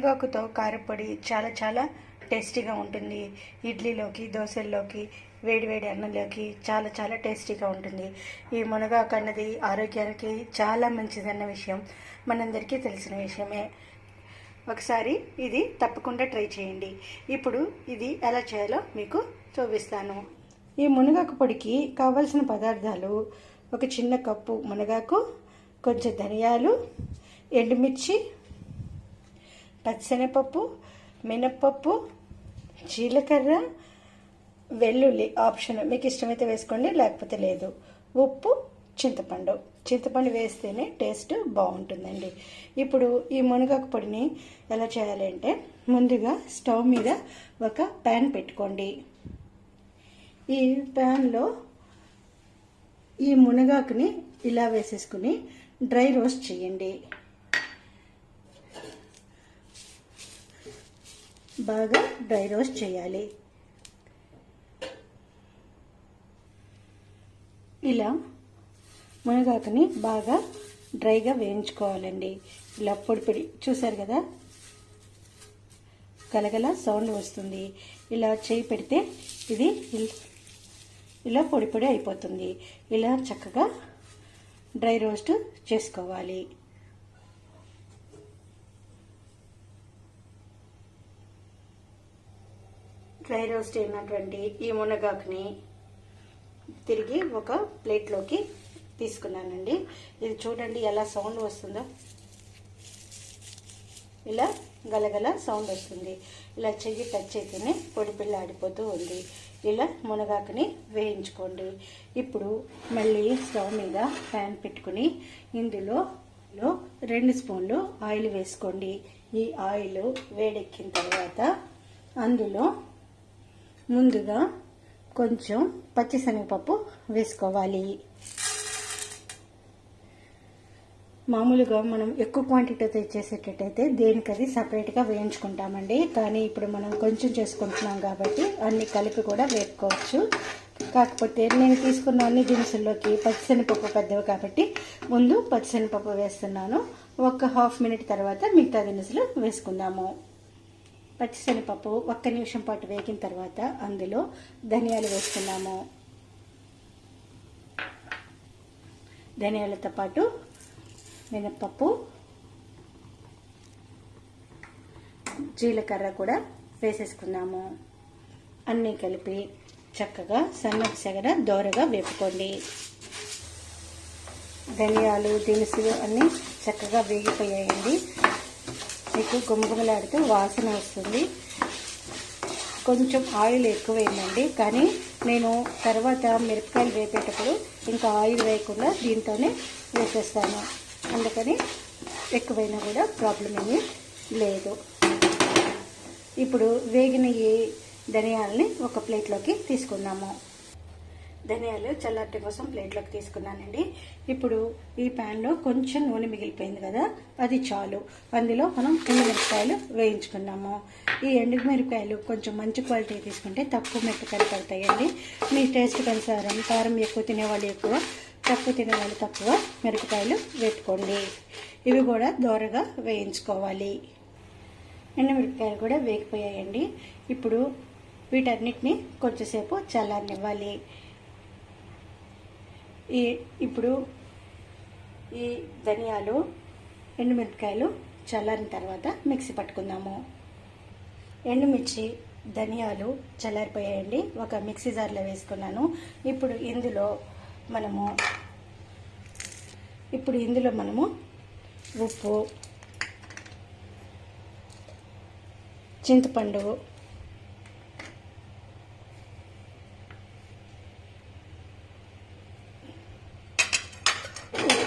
మునగాకుతో కారపొడి చాలా చాలా టేస్టీగా ఉంటుంది. ఇడ్లీలోకి దోశల్లోకి వేడివేడి అన్నంలోకి చాలా చాలా టేస్టీగా ఉంటుంది. ఈ మునగాకు అన్నది ఆరోగ్యానికి చాలా మంచిదన్న విషయం. మనందరికీ తెలిసిన విషయమే. ఒకసారి ఇది తప్పకుండా ట్రై చేయండి. ఇప్పుడు ఇది ఎలా చేయాలో మీకు చూపిస్తాను. ఈ మునగాకు పొడికి కావలసిన పదార్థాలు ఒక చిన్న కప్పు మునగాకు కొంచెం ధనియాలు ఎండుమిర్చి పచ్చనపప్పు మినప్పప్పు జీలకర్ర వెల్లుల్లి ఆప్షన్ మీకు ఇష్టమైతే వేసుకోండి లేకపోతే లేదు. ఉప్పు చింతపండు. చింతపండు వేస్తేనే టేస్ట్ బాగుంటుందండి. ఇప్పుడు ఈ మునగాకు పొడిని ఎలా చేయాలి అంటే ముందుగా స్టవ్ మీద ఒక ప్యాన్ పెట్టుకోండి. ఈ ప్యాన్లో ఈ మునగాకుని ఇలా వేసేసుకుని డ్రై రోస్ట్ చేయండి. బాగా డ్రై రోస్ట్ చేయాలి. ఇలా మునగాకుని బాగా డ్రైగా వేయించుకోవాలండి. ఇలా పొడి పొడి చూసారు కదా? గలగల సౌండ్ వస్తుంది. ఇలా చేయి పెడితే ఇది ఇలా పొడి పొడి అయిపోతుంది. ఇలా చక్కగా డ్రై రోస్ట్ చేసుకోవాలి. ఫ్రై రోస్ట్ అయినటువంటి ఈ మునగాకుని తిరిగి ఒక ప్లేట్లోకి తీసుకున్నానండి. ఇది చూడండి ఎలా సౌండ్ వస్తుందో. ఇలా గలగల సౌండ్ వస్తుంది. ఇలా చెయ్యి టచ్ అయితేనే పొడిపిల్ల ఆడిపోతూ ఉంది. ఇలా మునగాకుని వేయించుకోండి. ఇప్పుడు మళ్ళీ స్టవ్ మీద ప్యాన్ పెట్టుకుని ఇందులో రెండు స్పూన్లు ఆయిల్ వేసుకోండి. ఈ ఆయిల్ వేడెక్కిన తర్వాత అందులో ముందుగా కొంచెం పచ్చిశనగపప్పు వేసుకోవాలి. మామూలుగా మనం ఎక్కువ క్వాంటిటీతో చేసేటట్టయితే దేనికది సపరేట్గా వేయించుకుంటామండి. కానీ ఇప్పుడు మనం కొంచెం చేసుకుంటున్నాం కాబట్టి అన్ని కలిపి కూడా వేపుకోవచ్చు. కాకపోతే నేను తీసుకున్న అన్ని దినుసుల్లోకి పచ్చిశనగపప్పు పెద్దవి కాబట్టి ముందు పచ్చిశనగపప్పు వేస్తున్నాను. ఒక హాఫ్ మినిట్ తర్వాత మిగతా దినుసులు వేసుకుందాము. పచ్చిశనగపప్పు ఒక్క నిమిషం పాటు వేగిన తర్వాత అందులో ధనియాలు వేసుకున్నాము ధనియాలతో పాటు మినప్పప్పు జీలకర్ర కూడా వేసేసుకున్నాము అన్నీ కలిపి చక్కగా సన్నపు సగర దోరగా వేపుకోండి. ధనియాలు దినుసులు అన్నీ చక్కగా వేగిపోయాయండి. మీకు గుమగుమలాడుతూ వాసన వస్తుంది. కొంచెం ఆయిల్ ఎక్కువైందండి. కానీ నేను తర్వాత మిరపకాయలు వేపేటప్పుడు ఇంకా ఆయిల్ వేయకుండా దీంతోనే వేసేస్తాను. అందుకని ఎక్కువైనా కూడా ప్రాబ్లం ఏమీ లేదు. ఇప్పుడు వేగిన ఈ ధనియాలని ఒక ప్లేట్లోకి తీసుకున్నాము ధనియాలు చల్లారటి కోసం ప్లేట్లోకి తీసుకున్నానండి. ఇప్పుడు ఈ ప్యాన్లో కొంచెం నూనె మిగిలిపోయింది కదా అది చాలు. అందులో మనం ఎండుమిరపకాయలు వేయించుకున్నాము. ఈ ఎండుమిరపకాయలు కొంచెం మంచి క్వాలిటీ తీసుకుంటే తక్కువ మిరపకాయలు పడతాయండి. మీ టేస్ట్కి అనుసారం కారం ఎక్కువ తినేవాళ్ళు ఎక్కువ తక్కువ తినేవాళ్ళు తక్కువ మిరపకాయలు పెట్టుకోండి ఇవి కూడా దోరగా వేయించుకోవాలి. ఎండుమిరపకాయలు కూడా వేగిపోయాయండి. ఇప్పుడు వీటన్నిటిని కొంచెంసేపు చల్లారనివ్వాలి. ఈ ఇప్పుడు ఈ ధనియాలు ఎండుమిరపకాయలు చల్లారిన తర్వాత మిక్సీ పట్టుకుందాము. ఎండుమిర్చి ధనియాలు చల్లారిపోయాయండి. ఒక మిక్సీ జార్లో వేసుకున్నాను. ఇప్పుడు ఇందులో మనము ఇప్పుడు ఇందులో మనము ఉప్పు చింతపండు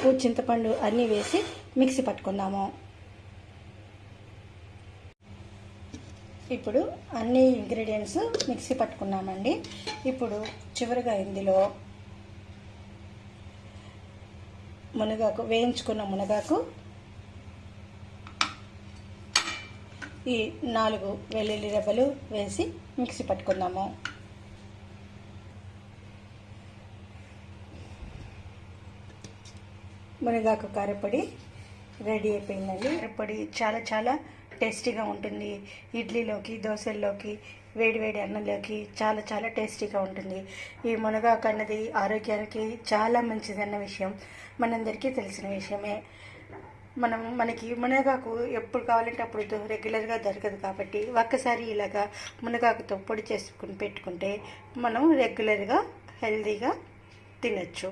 పసుపు చింతపండు అన్నీ వేసి మిక్సీ పట్టుకుందాము. ఇప్పుడు అన్ని ఇంగ్రీడియంట్స్ మిక్సీ పట్టుకున్నామండి. ఇప్పుడు చివరిగా ఇందులో మునగాకు వేయించుకున్న మునగాకు ఈ నాలుగు వెల్లుల్లి రెబ్బలు వేసి మిక్సీ పట్టుకుందాము. మునగాకు కారపొడి రెడీ అయిపోయిందండి. కారపొడి చాలా చాలా టేస్టీగా ఉంటుంది. ఇడ్లీలోకి దోశల్లోకి వేడివేడి అన్నంలోకి చాలా చాలా టేస్టీగా ఉంటుంది. ఈ మునగాకు అన్నది ఆరోగ్యానికి చాలా మంచిదన్న విషయం. మనందరికీ తెలిసిన విషయమే. మనం మనకి మునగాకు ఎప్పుడు కావాలంటే అప్పుడు రెగ్యులర్గా దొరకదు కాబట్టి ఒక్కసారి ఇలాగా మునగాకుతో పొడి చేసుకుని పెట్టుకుంటే మనం రెగ్యులర్గా హెల్తీగా తినచ్చు.